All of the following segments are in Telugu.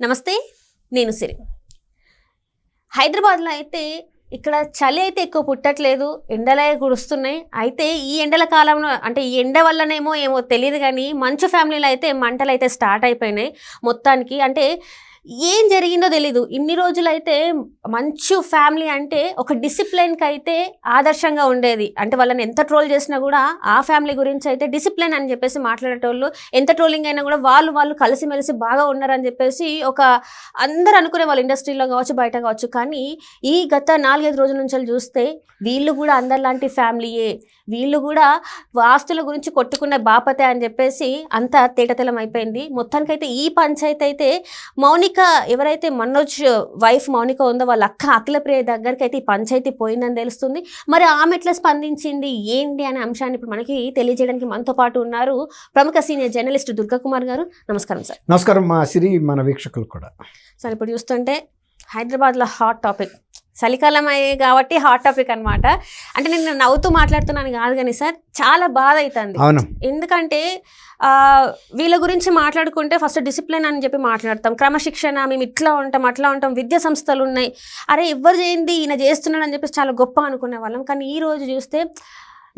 నమస్తే నేను సిరి. హైదరాబాద్లో అయితే ఇక్కడ చలి అయితే ఎక్కువ పుట్టట్లేదు ఎండలే కురుస్తున్నాయి. అయితే ఈ ఎండల కాలంలో అంటే ఈ ఎండ వల్లనేమో ఏమో తెలియదు కానీ మంచు ఫ్యామిలీలో అయితే మంటలు అయితే స్టార్ట్ అయిపోయినాయి. మొత్తానికి అంటే ఏం జరిగిందో తెలీదు. ఇన్ని రోజులైతే మంచు ఫ్యామిలీ అంటే ఒక డిసిప్లిన్కి అయితే ఆదర్శంగా ఉండేది. అంటే వాళ్ళని ఎంత ట్రోల్ చేసినా కూడా ఆ ఫ్యామిలీ గురించి అయితే డిసిప్లిన్ అని చెప్పేసి మాట్లాడేటోళ్ళు ఎంత ట్రోలింగ్ అయినా కూడా వాళ్ళు వాళ్ళు కలిసిమెలిసి బాగా ఉన్నారని చెప్పేసి ఒక అందరు అనుకునే వాళ్ళు ఇండస్ట్రీలో కావచ్చు బయట కావచ్చు. కానీ ఈ గత నాలుగైదు రోజుల నుంచి చూస్తే వీళ్ళు కూడా అందరిలాంటి ఫ్యామిలీయే. వీళ్ళు కూడా ఆస్తుల గురించి కొట్టుకున్న బాపతే అని చెప్పేసి అంత తేటతెలం అయిపోయింది. మొత్తానికైతే ఈ పంచాయతీ అయితే మౌనిక ఎవరైతే మనోజ్ వైఫ్ మౌనిక ఉందో వాళ్ళ అక్క అఖిలప్రియ దగ్గరికి అయితే ఈ పంచాయతీ పోయిందని తెలుస్తుంది. మరి ఆమె ఎట్లా స్పందించింది? ఏంటి అనే అంశాన్ని ఇప్పుడు మనకి తెలియజేయడానికి మనతో పాటు ఉన్నారు ప్రముఖ సీనియర్ జర్నలిస్ట్ దుర్గా కుమార్ గారు. నమస్కారం సార్. నమస్కారం మా సిరి మన వీక్షకులు కూడా. సార్ ఇప్పుడు చూస్తుంటే హైదరాబాద్లో హాట్ టాపిక్. చలికాలం అయ్యే కాబట్టి హాట్ టాపిక్ అన్నమాట. అంటే నేను నవ్వుతూ మాట్లాడుతున్నాను కాదు కానీ సార్ చాలా బాధ అవుతుంది ఎందుకంటే వీళ్ళ గురించి మాట్లాడుకుంటే ఫస్ట్ డిసిప్లిన్ అని చెప్పి మాట్లాడతాం. క్రమశిక్షణ మేము ఇట్లా ఉంటాం అట్లా ఉంటాం విద్యా సంస్థలు ఉన్నాయి. అరే ఎవరు చేయండి ఈయన చేస్తున్నాడు అని చెప్పేసి చాలా గొప్ప అనుకునే వాళ్ళం. కానీ ఈ రోజు చూస్తే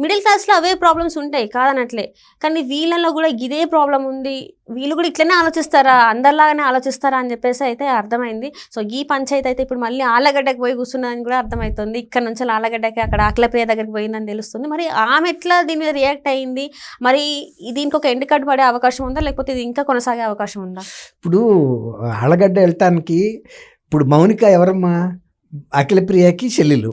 మిడిల్ క్లాస్లో అవే ప్రాబ్లమ్స్ ఉంటాయి కాదనట్లే. కానీ వీళ్ళలో కూడా ఇదే ప్రాబ్లం ఉంది. వీళ్ళు కూడా ఇట్లనే ఆలోచిస్తారా? అందరిలాగానే ఆలోచిస్తారా? అని చెప్పేసి అయితే అర్థమైంది. సో ఈ పంచాయతీ అయితే ఇప్పుడు మళ్ళీ ఆలగడ్డకి పోయి కూర్చున్నదని కూడా అర్థమవుతుంది ఇక్కడ నుంచి ఆలగడ్డకి అక్కడ ఆకలప్రియ దగ్గరికి పోయిందని తెలుస్తుంది. మరి ఆమె ఎట్లా దీని మీద రియాక్ట్ అయ్యింది మరి దీనికి ఒక ఎండ్ కట్ పడే అవకాశం ఉందా? లేకపోతే ఇది ఇంకా కొనసాగే అవకాశం ఉందా? ఇప్పుడు ఆలగడ్డ వెళ్ళటానికి ఇప్పుడు మౌనిక ఎవరమ్మా? అఖిల ప్రియకి చెల్లెలు.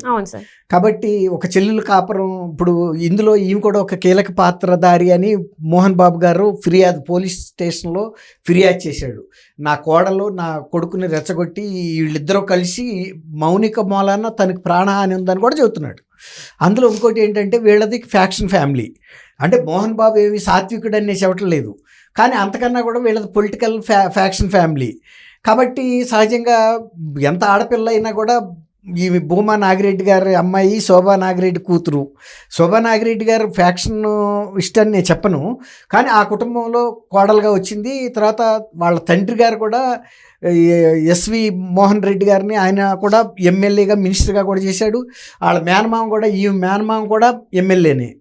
కాబట్టి ఒక చెల్లెలు కాపురం ఇప్పుడు ఇందులో ఈమె కూడా ఒక కీలక పాత్రధారి అని మోహన్ బాబు గారు ఫిర్యాదు పోలీస్ స్టేషన్లో ఫిర్యాదు చేశాడు. నా కోడలు నా కొడుకుని రెచ్చగొట్టి వీళ్ళిద్దరూ కలిసి మౌనిక మూలాన తనకి ప్రాణహాని ఉందని కూడా చెబుతున్నాడు. అందులో ఇంకోటి ఏంటంటే వీళ్ళది ఫ్యాక్షన్ ఫ్యామిలీ. అంటే మోహన్ బాబు ఏమి సాత్వికుడు అనే చెప్పటం లేదు. కానీ అంతకన్నా కూడా వీళ్ళది పొలిటికల్ ఫ్యా ఫ్యాక్షన్ ఫ్యామిలీ. కాబట్టి సహజంగా ఎంత ఆడపిల్ల అయినా కూడా ఈ భూమా నాగిరెడ్డి గారి అమ్మాయి శోభా నాగిరెడ్డి కూతురు. శోభా నాగిరెడ్డి గారు ఫ్యాక్షన్ ఇష్టాన్ని నేను చెప్పను. కానీ ఆ కుటుంబంలో కోడలుగా వచ్చింది. తర్వాత వాళ్ళ తండ్రి గారు కూడా ఎస్వి మోహన్ రెడ్డి గారిని ఆయన కూడా ఎమ్మెల్యేగా మినిస్టర్గా కూడా చేశాడు. వాళ్ళ మేనమామ కూడా ఈ మేనమామ కూడా ఎమ్మెల్యేనే.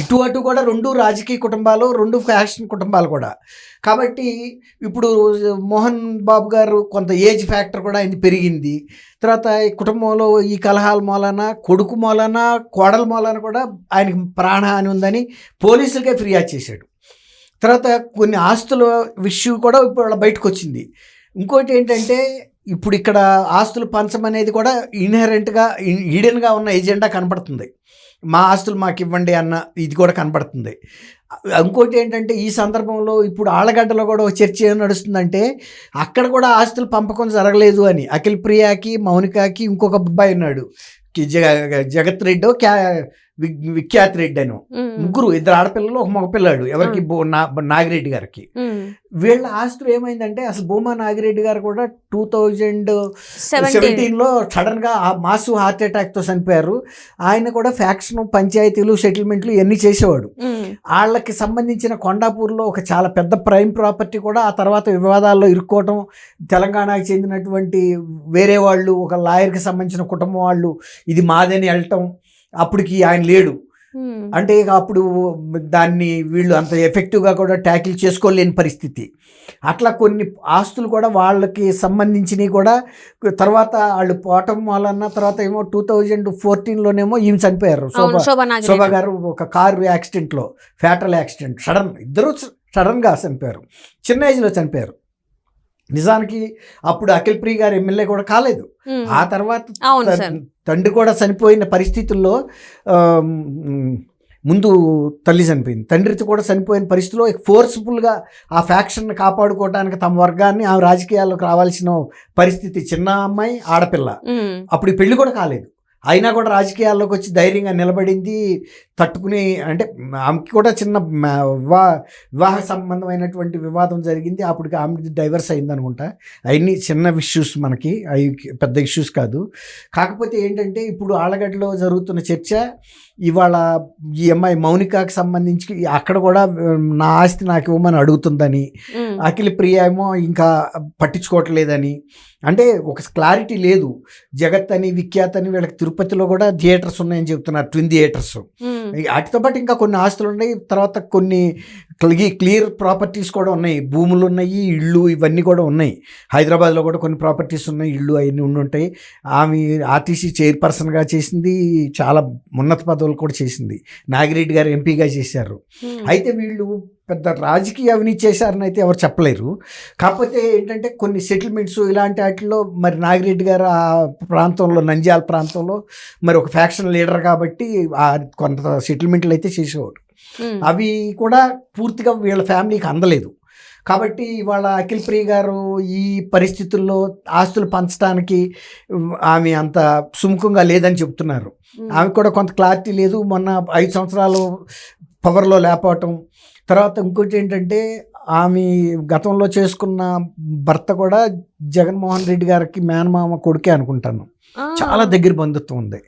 ఇటు అటు కూడా రెండు రాజకీయ కుటుంబాలు రెండు ఫ్యాషన్ కుటుంబాలు కూడా. కాబట్టి ఇప్పుడు మోహన్ బాబు గారు కొంత ఏజ్ ఫ్యాక్టర్ కూడా ఆయన పెరిగింది. తర్వాత ఈ కుటుంబంలో ఈ కలహాల మూలన కొడుకు మూలన కోడల మూలన కూడా ఆయనకి ప్రాణహాని ఉందని పోలీసులకే ఫిర్యాదు చేశాడు. తర్వాత కొన్ని ఆస్తుల విషయం కూడా ఇప్పుడు వాళ్ళ బయటకు వచ్చింది. ఇంకోటి ఏంటంటే ఇప్పుడు ఇక్కడ ఆస్తులు పంచమనేది కూడా ఇన్హెరెంట్గా ఈడెన్గా ఉన్న ఎజెండా కనపడుతుంది. మా ఆస్తులు మాకు ఇవ్వండి అన్న ఇది కూడా కనపడుతుంది. ఇంకోటి ఏంటంటే ఈ సందర్భంలో ఇప్పుడు ఆళ్ళగడ్డలో కూడా ఒక చర్చ ఏం నడుస్తుందంటే అక్కడ కూడా ఆస్తులు పంపకం జరగలేదు అని. అఖిల్ ప్రియాకి మౌనికాకి ఇంకొక అబ్బాయి ఉన్నాడు. జగత్ రెడ్డో క్యా విఖ్యాత్ రెడ్డి అని. ముగ్గురు ఇద్దరు ఆడపిల్లలు ఒక మగపిల్లాడు ఎవరికి? నాగిరెడ్డి గారికి. వీళ్ళ ఆస్తులు ఏమైందంటే అసలు భూమా నాగిరెడ్డి గారు కూడా టూ థౌజండ్ సెవెంటీన్ సెవెంటీన్లో సడన్గా ఆ మాసు హార్ట్ అటాక్తో చనిపోయారు. ఆయన కూడా ఫ్యాక్షన్ పంచాయతీలు సెటిల్మెంట్లు ఇవన్నీ చేసేవాడు. వాళ్ళకి సంబంధించిన కొండాపూర్లో ఒక చాలా పెద్ద ప్రైమ్ ప్రాపర్టీ కూడా ఆ తర్వాత వివాదాల్లో ఇరుక్కోవటం తెలంగాణకి చెందినటువంటి వేరే వాళ్ళు ఒక లాయర్కి సంబంధించిన కుటుంబం వాళ్ళు ఇది మాదని వెళ్ళటం అప్పటికి ఆయన లేడు. అంటే ఇక అప్పుడు దాన్ని వీళ్ళు అంత ఎఫెక్టివ్గా కూడా ట్యాకిల్ చేసుకోలేని పరిస్థితి. అట్లా కొన్ని ఆస్తులు కూడా వాళ్ళకి సంబంధించినవి కూడా తర్వాత వాళ్ళు పోవటం వలన తర్వాత ఏమో టూ థౌజండ్ ఫోర్టీన్లోనేమో ఈమె చనిపోయారు. శోభ. శోభ గారు ఒక కారు యాక్సిడెంట్లో ఫ్యాటల్ యాక్సిడెంట్ సడన్ ఇద్దరు సడన్గా చనిపోయారు. చిన్న ఏజ్లో చనిపోయారు. నిజానికి అప్పుడు అఖిల్ ప్రియ గారు ఎమ్మెల్యే కూడా కాలేదు. ఆ తర్వాత తండ్రి కూడా చనిపోయిన పరిస్థితుల్లో ముందు తల్లి చనిపోయింది. తండ్రితో కూడా చనిపోయిన పరిస్థితిలో ఫోర్స్ఫుల్గా ఆ ఫ్యాక్షన్ కాపాడుకోవడానికి తమ వర్గాన్ని ఆ రాజకీయాల్లోకి రావాల్సిన పరిస్థితి చిన్న అమ్మాయి ఆడపిల్ల. అప్పుడు పెళ్ళి కూడా కాలేదు. అయినా కూడా రాజకీయాల్లోకి వచ్చి ధైర్యంగా నిలబడింది తట్టుకుని అంటే ఆమెకి కూడా చిన్న మ- వివాహ వివాహ సంబంధమైనటువంటి వివాదం జరిగింది. అప్పటికి ఆమె డైవర్స్ అయింది అనుకుంటా అవన్నీ చిన్న ఇష్యూస్ మనకి అవి పెద్ద ఇష్యూస్ కాదు. కాకపోతే ఏంటంటే ఇప్పుడు ఆళ్ళగడ్డలో జరుగుతున్న చర్చ ఇవాళ ఈ అమ్మాయి మౌనికాకి సంబంధించి అక్కడ కూడా నా ఆస్తి నాకు ఇవ్వమని అడుగుతుందని. అఖిల ప్రియ ఏమో ఇంకా పట్టించుకోవట్లేదని అంటే ఒక క్లారిటీ లేదు. జగత్ అని విఖ్యాత్ అని వీళ్ళకి తిరుపతిలో కూడా థియేటర్స్ ఉన్నాయని చెప్తున్నారు ట్విన్ థియేటర్స్. వాటితో పాటు ఇంకా కొన్ని ఆస్తులు ఉన్నాయి. తర్వాత కొన్ని క్లియర్ ప్రాపర్టీస్ కూడా ఉన్నాయి. భూములు ఉన్నాయి ఇళ్ళు ఇవన్నీ కూడా ఉన్నాయి. హైదరాబాద్లో కూడా కొన్ని ప్రాపర్టీస్ ఉన్నాయి. ఇళ్ళు అవన్నీ ఉండి ఉంటాయి. ఆమె ఆర్టీసీ చైర్పర్సన్గా చేసింది. చాలా ఉన్నత పదవులు కూడా చేసింది. నాగిరెడ్డి గారు ఎంపీగా చేశారు. అయితే వీళ్ళు పెద్ద రాజకీయ అవినీతి చేశారని అయితే ఎవరు చెప్పలేరు. కాకపోతే ఏంటంటే కొన్ని సెటిల్మెంట్స్ ఇలాంటి వాటిలో మరి నాగిరెడ్డి గారు ఆ ప్రాంతంలో నంద్యాల ప్రాంతంలో మరి ఒక ఫ్యాక్షన్ లీడర్ కాబట్టి కొంత సెటిల్మెంట్లు అయితే చేసేవాడు. అవి కూడా పూర్తిగా వీళ్ళ ఫ్యామిలీకి అందలేదు కాబట్టి వాళ్ళ అఖిల్ ప్రియ గారు ఈ పరిస్థితుల్లో ఆస్తులు పంచడానికి ఆమె అంత సుముఖంగా లేదని చెప్తున్నారు. ఆమె కూడా కొంత క్లారిటీ లేదు మొన్న ఐదు సంవత్సరాలు పవర్లో లేకపోవటం తర్వాత ఇంకోటి ఏంటంటే ఆమె గతంలో చేసుకున్న భర్త కూడా జగన్మోహన్ రెడ్డి గారికి మేనమామ కొడుకే అనుకుంటాను. చాలా దగ్గర బంధుత్వం ఉంది.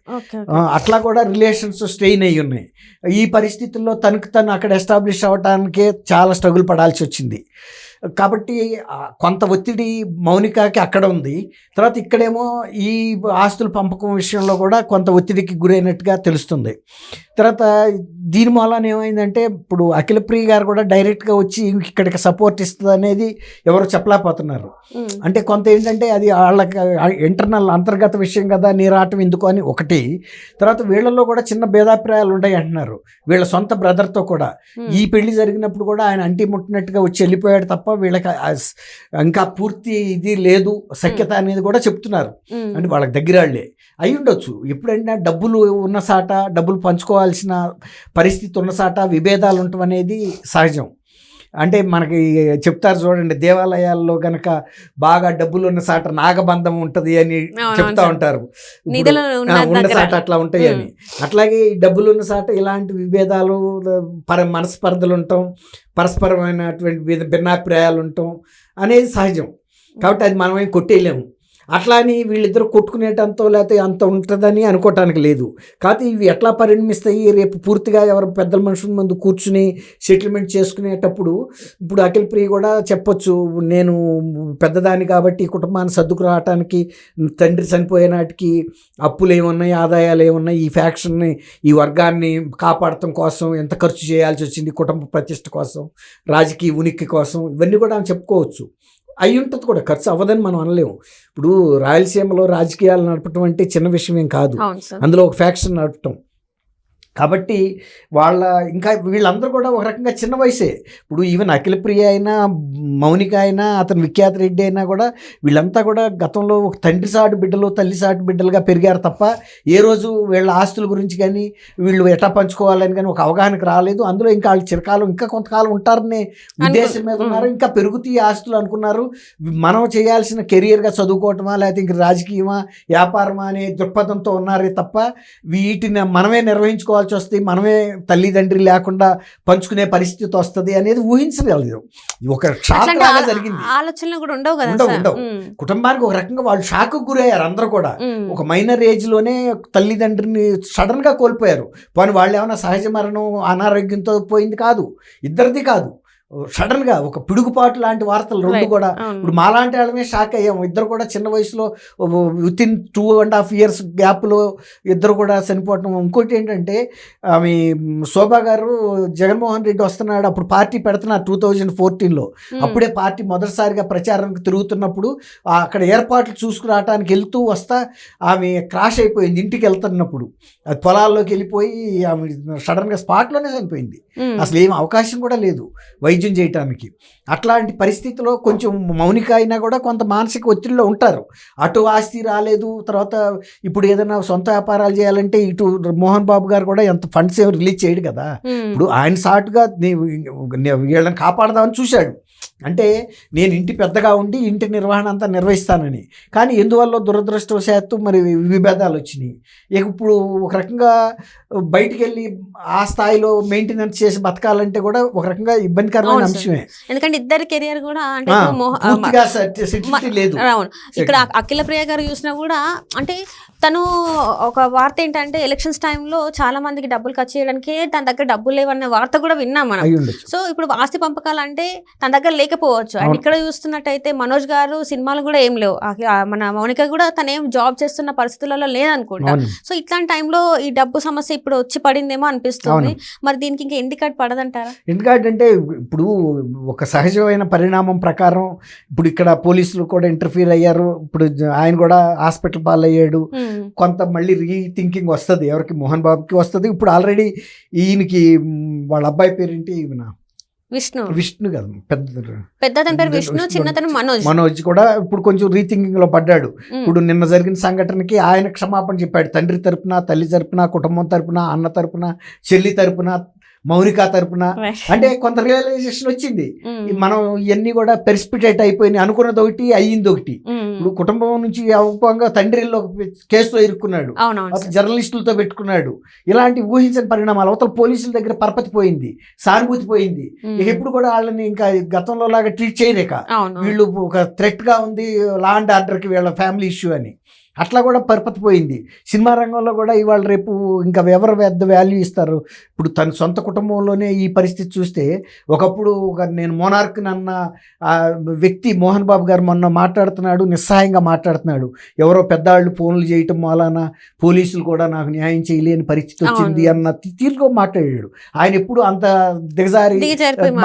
అట్లా కూడా రిలేషన్స్ స్ట్రెయిన్ అయ్యి ఉన్నాయి. ఈ పరిస్థితుల్లో తనకు తను అక్కడ ఎస్టాబ్లిష్ అవ్వటానికే చాలా స్ట్రగుల్ పడాల్సి వచ్చింది. కాబట్టి కొంత ఒత్తిడి మౌనికకి అక్కడ ఉంది. తర్వాత ఇక్కడేమో ఈ ఆస్తుల పంపకం విషయంలో కూడా కొంత ఒత్తిడికి గురైనట్టుగా తెలుస్తుంది. తర్వాత దీని మూలన ఏమైందంటే ఇప్పుడు అఖిలప్రియ గారు కూడా డైరెక్ట్గా వచ్చి ఇక్కడికి సపోర్ట్ ఇస్తుంది అనేది ఎవరు చెప్పలేకపోతున్నారు. అంటే కొంత ఏంటంటే అది వాళ్ళకి ఇంటర్నల్ అంతర్గత విషయం కదా నీరాటం ఎందుకు అని ఒకటి. తర్వాత వీళ్ళల్లో కూడా చిన్న భేదాభిప్రాయాలు ఉంటాయి అంటున్నారు. వీళ్ళ సొంత బ్రదర్తో కూడా. ఈ పెళ్ళి జరిగినప్పుడు కూడా ఆయన అంటి ముట్టినట్టుగా వచ్చి వెళ్ళిపోయాడు తప్ప వీళ్ళకి ఆ స్- ఇంకా పూర్తి ఇది లేదు సఖ్యత అనేది కూడా చెప్తున్నారు. అంటే వాళ్ళకి దగ్గర వాళ్ళే అయి ఉండొచ్చు. ఎప్పుడైనా డబ్బులు ఉన్న సాట డబ్బులు పంచుకోవాల్సిన పరిస్థితి ఉన్న సాట విభేదాలు ఉండటం అనేది సహజం. అంటే మనకి చెప్తారు చూడండి దేవాలయాల్లో గనక బాగా డబ్బులు ఉన్న సాట నాగబంధం ఉంటది అని చెప్తా. ఉంటారు. ఉన్న. సాట అట్లా ఉంటాయి అని. అట్లాగే ఈ డబ్బులు ఉన్న సాట ఇలాంటి విభేదాలు పర మనస్పర్ధలు ఉండటం పరస్పరమైనటువంటి భిన్న- భిన్నాభిప్రాయాలు ఉండటం అనేది సహజం. కాబట్టి అది మనమేం కొట్టేయలేము. అట్లా అని వీళ్ళిద్దరు కొట్టుకునేటంతో లేకపోతే అంత ఉంటుందని అనుకోవటానికి లేదు. కాకపోతే ఇవి ఎట్లా పరిణమిస్తాయి? రేపు పూర్తిగా ఎవరు పెద్దల మనుషుల ముందు కూర్చుని సెటిల్మెంట్ చేసుకునేటప్పుడు ఇప్పుడు అఖిల్ ప్రియ కూడా చెప్పొచ్చు నేను పెద్దదాన్ని కాబట్టి కుటుంబాన్ని సర్దుకు రావటానికి తండ్రి చనిపోయే నాటికి అప్పులు ఏమున్నాయి ఆదాయాలు ఏమున్నాయి ఈ ఫ్యాక్షన్ని ఈ వర్గాన్ని కాపాడటం కోసం ఎంత ఖర్చు చేయాల్సి వచ్చింది కుటుంబ ప్రతిష్ట కోసం రాజకీయ ఉనికి కోసం ఇవన్నీ కూడా ఆమె చెప్పుకోవచ్చు. అయి ఉంటుంది కూడా ఖర్చు అవ్వదని మనం అనలేము. ఇప్పుడు రాయలసీమలో రాజకీయాలు నడపటం అంటే చిన్న విషయం ఏం కాదు. అందులో ఒక ఫ్యాక్షన్ నడపటం. కాబట్టి వాళ్ళ ఇంకా వీళ్ళందరూ కూడా ఒక రకంగా చిన్న వయసే. ఇప్పుడు ఈవెన్ అఖిల ప్రియ అయినా మౌనిక అయినా అతను విఖ్యాత రెడ్డి అయినా కూడా వీళ్ళంతా కూడా గతంలో ఒక తండ్రి సాటు బిడ్డలు తల్లి సాటు బిడ్డలుగా పెరిగారు తప్ప ఏ రోజు వీళ్ళ ఆస్తుల గురించి కానీ వీళ్ళు ఎట్లా పంచుకోవాలని కానీ ఒక అవగాహనకు రాలేదు. అందులో ఇంకా వాళ్ళు చిరకాలం ఇంకా కొంతకాలం ఉంటారనే ఉద్దేశం మీద ఉన్నారు. ఇంకా పెరుగుతాయి ఆస్తులు అనుకున్నారు. మనం చేయాల్సిన కెరియర్గా చదువుకోవటమా లేకపోతే ఇంక రాజకీయమా వ్యాపారమా అనే దృక్పథంతో ఉన్నారే తప్ప వీటిని మనమే నిర్వహించుకోవాల్సి వస్తుంది మనమే తల్లిదండ్రి లేకుండా పంచుకునే పరిస్థితి వస్తుంది అనేది ఊహించగలదు ఒక షాక్ లాగా జరిగింది. ఆలోచనలు కూడా ఉండవు కదా ఉండవు, ఉండవు. కుటుంబానికి ఒక రకంగా వాళ్ళు షాక్ గురయ్యారు అందరూ కూడా. ఒక మైనర్ ఏజ్లోనే తల్లిదండ్రిని సడన్గా కోల్పోయారు. పోనీ వాళ్ళు ఏమైనా సహజ మరణం అనారోగ్యంతో పోయింది కాదు. ఇద్దరిది కాదు. సడన్గా ఒక పిడుగుపాటు లాంటి వార్తలు రెండు. కూడా. ఇప్పుడు మాలాంటి వాళ్ళమే షాక్ అయ్యాము ఇద్దరు కూడా చిన్న వయసులో within two and half years గ్యాప్లో ఇద్దరు కూడా చనిపోవటం ఇంకోటి ఏంటంటే ఆమె శోభా గారు జగన్మోహన్ రెడ్డి వస్తున్నాడు అప్పుడు పార్టీ పెడుతున్నారు టూ థౌజండ్ ఫోర్టీన్లో. అప్పుడే పార్టీ మొదటిసారిగా ప్రచారానికి తిరుగుతున్నప్పుడు అక్కడ ఏర్పాట్లు చూసుకురావటానికి వెళ్తూ వస్తా ఆమె క్రాష్ అయిపోయింది ఇంటికి వెళ్తున్నప్పుడు అది పొలాల్లోకి వెళ్ళిపోయి ఆమె సడన్గా స్పాట్లోనే చనిపోయింది ఉమ్. అసలు ఏం అవకాశం కూడా లేదు వైద్యం చేయటానికి. అట్లాంటి పరిస్థితిలో కొంచెం మౌనిక అయినా కూడా కొంత మానసిక ఒత్తిడిలో ఉంటారు. అటు ఆస్తి రాలేదు తర్వాత ఇప్పుడు ఏదైనా సొంత వ్యాపారాలు చేయాలంటే ఇటు మోహన్ బాబు గారు కూడా ఎంత ఫండ్స్ ఏమి రిలీజ్ చేయడు కదా. ఇప్పుడు ఆయన సాటుగా వీళ్ళని కాపాడదామని చూశాడు. అంటే నేను ఇంటి పెద్దగా ఉండి ఇంటి నిర్వహణ అంతా నిర్వహిస్తానని. కానీ ఎందువల్ల దురదృష్టవశాత్తు మరి విభేదాలు వచ్చినాయి. ఇక ఇప్పుడు ఒక రకంగా బయటికి వెళ్ళి ఆ స్థాయిలో మెయింటెనెన్స్ చేసి బతకాలంటే కూడా ఒక రకంగా ఇబ్బందికరమైన. అంశమే. ఎందుకంటే ఇద్దరి కెరియర్ కూడా అంటే లేదు. ఇక్కడ అఖిల ప్రియ గారు చూసినా కూడా అంటే తను ఒక వార్త ఏంటంటే ఎలక్షన్స్ టైంలో చాలా మందికి డబ్బులు ఖర్చు చేయడానికి తన దగ్గర డబ్బులు లేవన్న వార్త కూడా విన్నాం మనం. సో ఇప్పుడు ఆస్తి పంపకాలు అంటే తన దగ్గర లేకపోవచ్చు అండ్. ఇక్కడ చూస్తున్నట్టయితే మనోజ్ గారు సినిమాలు కూడా ఏం లేవు. మన మౌనిక కూడా తను ఏం జాబ్ చేస్తున్న పరిస్థితులలో లేదనుకుంటా. సో ఇట్లాంటి టైంలో ఈ డబ్బు సమస్య ఇప్పుడు వచ్చి పడిందేమో అనిపిస్తుంది. మరి దీనికి ఇంకా కార్డ్ పడదంటారా? ఎందుకంటే ఇప్పుడు ఒక సహజమైన పరిణామం ప్రకారం ఇప్పుడు ఇక్కడ పోలీసులు కూడా ఇంటర్ఫీర్ అయ్యారు. ఇప్పుడు ఆయన కూడా హాస్పిటల్ పాలయ్యాడు. కొంత మళ్ళీ రీథింకింగ్ వస్తుంది. ఎవరికి మోహన్ బాబుకి వస్తుంది. ఇప్పుడు ఆల్రెడీ ఈయనకి వాళ్ళ అబ్బాయి పేరేంటి? ఈయన విష్ణు. విష్ణు కదా పెద్ద పెద్ద తన పేరు విష్ణు. చిన్నతను మనోజ్. మనోజ్ కూడా ఇప్పుడు కొంచెం రీథింకింగ్లో పడ్డాడు. ఇప్పుడు నిన్న జరిగిన సంఘటనకి ఆయన క్షమాపణ చెప్పాడు. తండ్రి తరపున తల్లి తరపున కుటుంబం తరపున అన్న తరపున చెల్లి తరపున మౌనిక తరపున. అంటే కొంత రియలైజేషన్ వచ్చింది. ఉమ్, మనం ఇవన్నీ కూడా పెర్స్పిటేట్ అయిపోయినాయి. అనుకున్నది ఒకటి అయ్యింది ఒకటి. ఉమ్, ఇప్పుడు కుటుంబం నుంచి అవకంగా తండ్రిలో కేసులో ఇరుక్కున్నాడు. జర్నలిస్టులతో పెట్టుకున్నాడు. ఇలాంటి ఊహించని పరిణామాలు అవతల పోలీసుల దగ్గర పరపతి పోయింది సానుభూతి పోయింది ఇక ఎప్పుడు కూడా వాళ్ళని ఇంకా గతంలో లాగా ట్రీట్ చేయలేక వీళ్ళు ఒక థ్రెట్గా ఉంది లా అండ్ ఆర్డర్కి వీళ్ళ ఫ్యామిలీ ఇష్యూ అని. అట్లా కూడా పరపతి పోయింది సినిమా రంగంలో కూడా ఇవాళ రేపు ఇంకా ఎవరు పెద్ద వాల్యూ ఇస్తారు? ఇప్పుడు తన సొంత కుటుంబంలోనే ఈ పరిస్థితి చూస్తే ఒకప్పుడు ఒక నేను మోనార్క్ అన్న వ్యక్తి మోహన్ బాబు గారు మొన్న మాట్లాడుతున్నాడు నిస్సహాయంగా మాట్లాడుతున్నాడు. ఎవరో పెద్దవాళ్ళు ఫోన్లు చేయటం వలన పోలీసులు కూడా నాకు న్యాయం చేయలేని పరిస్థితి వచ్చింది. అన్న తీరుగా మాట్లాడాడు. ఆయన ఎప్పుడు అంత దిగజారి.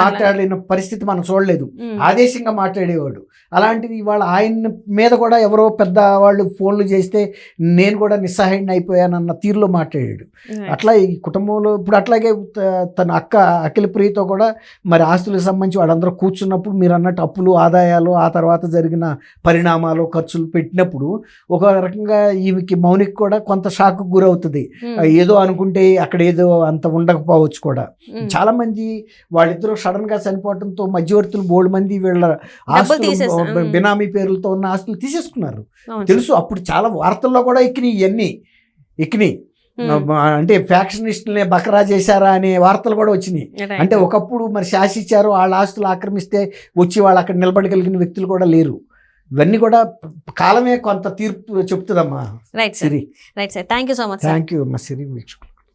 మాట్లాడలేని పరిస్థితి మనం చూడలేదు. ఆదేశంగా మాట్లాడేవాడు. అలాంటిది ఇవాళ ఆయన మీద కూడా ఎవరో పెద్ద వాళ్ళు ఫోన్లు చేస్తే నేను కూడా నిస్సహాయుడిని అయిపోయానన్న తీరులో మాట్లాడాడు. అట్లా ఈ కుటుంబంలో ఇప్పుడు అట్లాగే తన అక్క అఖిల ప్రియతో కూడా మరి ఆస్తులకు సంబంధించి వాళ్ళందరూ కూర్చున్నప్పుడు మీరు అన్నట్టు అప్పులు ఆదాయాలు ఆ తర్వాత జరిగిన పరిణామాలు ఖర్చులు పెట్టినప్పుడు ఒక రకంగా ఈమెకి మౌనికి కూడా కొంత షాక్ గురవుతుంది. ఉమ్, ఏదో అనుకుంటే అక్కడ ఏదో అంత ఉండకపోవచ్చు కూడా. ఉమ్, చాలా మంది వాళ్ళిద్దరూ సడన్గా చనిపోవడంతో మధ్యవర్తులు బోల్డ్ మంది వీళ్ళ ఆస్తులు. బ- బినామీ పేర్లతో ఉన్న ఆస్తులు తీసేసుకున్నారు. తెలుసు అప్పుడు చాలా వార్తల్లో కూడా ఎక్కినాయి ఇవన్నీ ఎక్కినాయి అంటే ఫ్యాక్షనిస్టులనే బకరా చేశారా అనే వార్తలు కూడా వచ్చినాయి. అంటే ఒకప్పుడు మరి శాసించారు వాళ్ళ ఆస్తులు ఆక్రమిస్తే వచ్చి వాళ్ళు అక్కడ నిలబడగలిగిన వ్యక్తులు కూడా లేరు. ఇవన్నీ కూడా కాలమే కొంత తీర్పు చెప్తుందమ్మా. Right sir. Siri. Right sir. Thank you so much thank you అమ్మా సిరి వీక్షకులు.